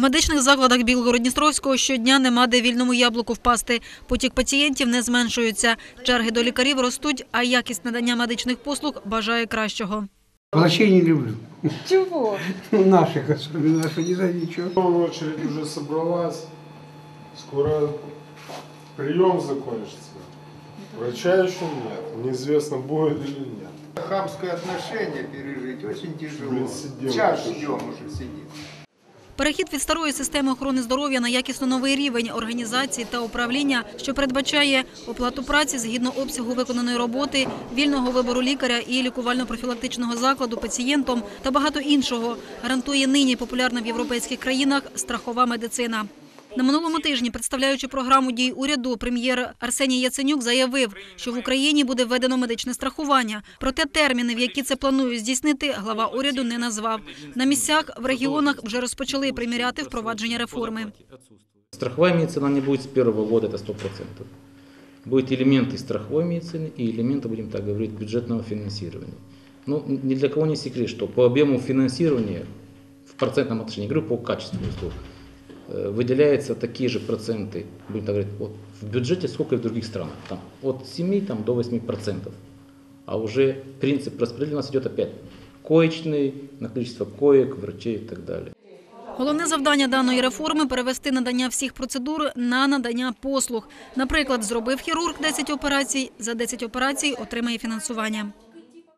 медичних закладах Білгородністровського щодня нема де вільному яблуку впасти. Потік пацієнтів не зменшується. Черги до лікарів ростуть, а якість надання медичних послуг бажає кращого. Врачей не люблю. Чего? Наших особенно, что не за ничего. Очередь уже собралась. Скоро прием закончится. Врача еще нет. Неизвестно, будет или нет. Хамское отношение пережить очень тяжело. Блин, Час ждем уже сидим. Перехід від старої системи охорони здоров'я на якісно новий рівень організації та управління, що передбачає оплату праці згідно обсягу виконаної роботи, вільного вибору лікаря і лікувально-профілактичного закладу пацієнтом та багато іншого, гарантує нині популярна в європейських країнах страхова медицина. На минулому тижні, представляючи програму дій уряду, прем'єр Арсеній Яценюк заявив, що в Україні буде введено медичне страхування. Проте терміни, в які це планують здійснити, глава уряду не назвав. На місцях в регіонах вже розпочали приміряти впровадження реформи. Страховая медицина не будет с первого года, это 100%. Будут элементы страховой медицины и элементы, будем так говорить, бюджетного финансирования. Ну, ни для кого не секрет, что по объему финансирования в процентном отношении, говорю, по качеству услуг, э, выделяются такие же проценты, будем так говорить, вот в бюджете, сколько и в других странах. Там, от 7 там, до 8 процентов. А уже принцип распределения у нас идет опять коечный, на количество коек, врачей и так далее. Головне завдання даної реформи перевести надання всіх процедур на надання послуг. Наприклад, зробив хірург 10 операцій, за 10 операцій отримає фінансування.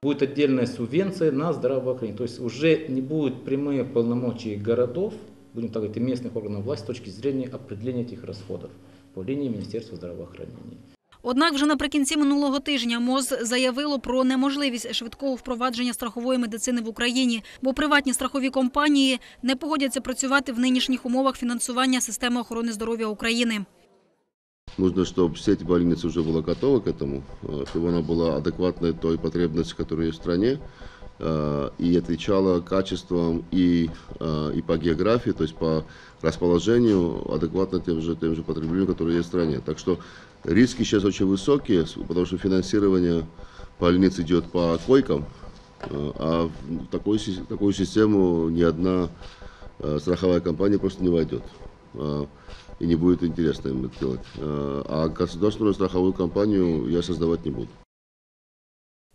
Будет отдельная субвенция на здравоохранение. То есть уже не будет прямые полномочия городов, будем так говорить, и местных органов власти с точки зрения определения этих расходов по линии Министерства здравоохранения. Однак вже наприкінці минулого тижня МОЗ заявило про неможливість швидкого впровадження страхової медицини в Україні, бо приватні страхові компанії не погодяться працювати в нинішніх умовах фінансування системи охорони здоров'я України. Нужно, чтобы сеть больниц уже была готова к этому, э, чтобы она была адекватной той потребности, которая есть в стране, э, И отвечала качеством и, э, и по географии, то есть по расположению адекватно тем же, тем же потреблениям, которые есть в стране. Так что риски сейчас очень высокие, потому что финансирование больниц идет по койкам, э, а в такую, такую систему ни одна э, страховая компания просто не войдет. Э, И не будет интересно им это делать. Э, А государственную страховую компанию я создавать не буду.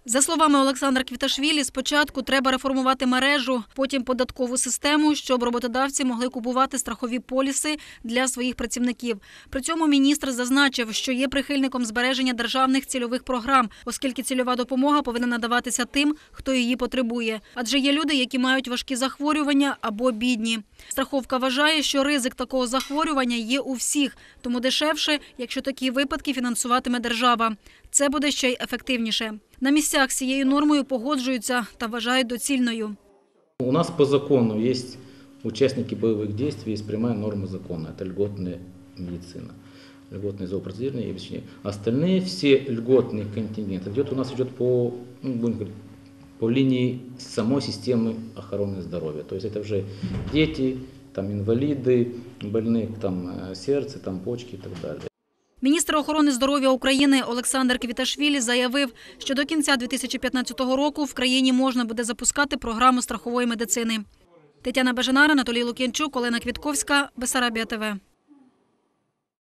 За словами Олександра Квіташвілі, спочатку треба реформувати мережу, потім податкову систему, щоб роботодавці могли купувати страхові поліси для своїх працівників. При цьому міністр зазначив, що є прихильником збереження державних цільових програм, оскільки цільова допомога повинна надаватися тим, хто її потребує. Адже є люди, які мають важкі захворювання або бідні. Страховка вважає, що ризик такого захворювання є у всіх, тому дешевше, якщо такі випадки фінансуватиме держава. Це буде ще й ефективніше. На місцях з цією нормою погоджуються та вважають доцільною. У нас по закону есть участники боевых действий, есть прямая норма закона. Это льготная медицина, льготное зоопроцедурное и обеспечение. Остальные все льготный контингент идет у нас идет по, ну, будем говорить, по линии самой системы охраны здоровья. То есть это уже дети, там инвалиды, больные там э, сердце, там почки и так далее. Міністр охорони здоров'я України Олександр Квіташвілі заявив, що до кінця 2015 року в країні можна буде запускати програму страхової медицини. Тетяна Бажанара, Анатолій Лук'янчук, Олена Квітковська, Бесарабія ТВ.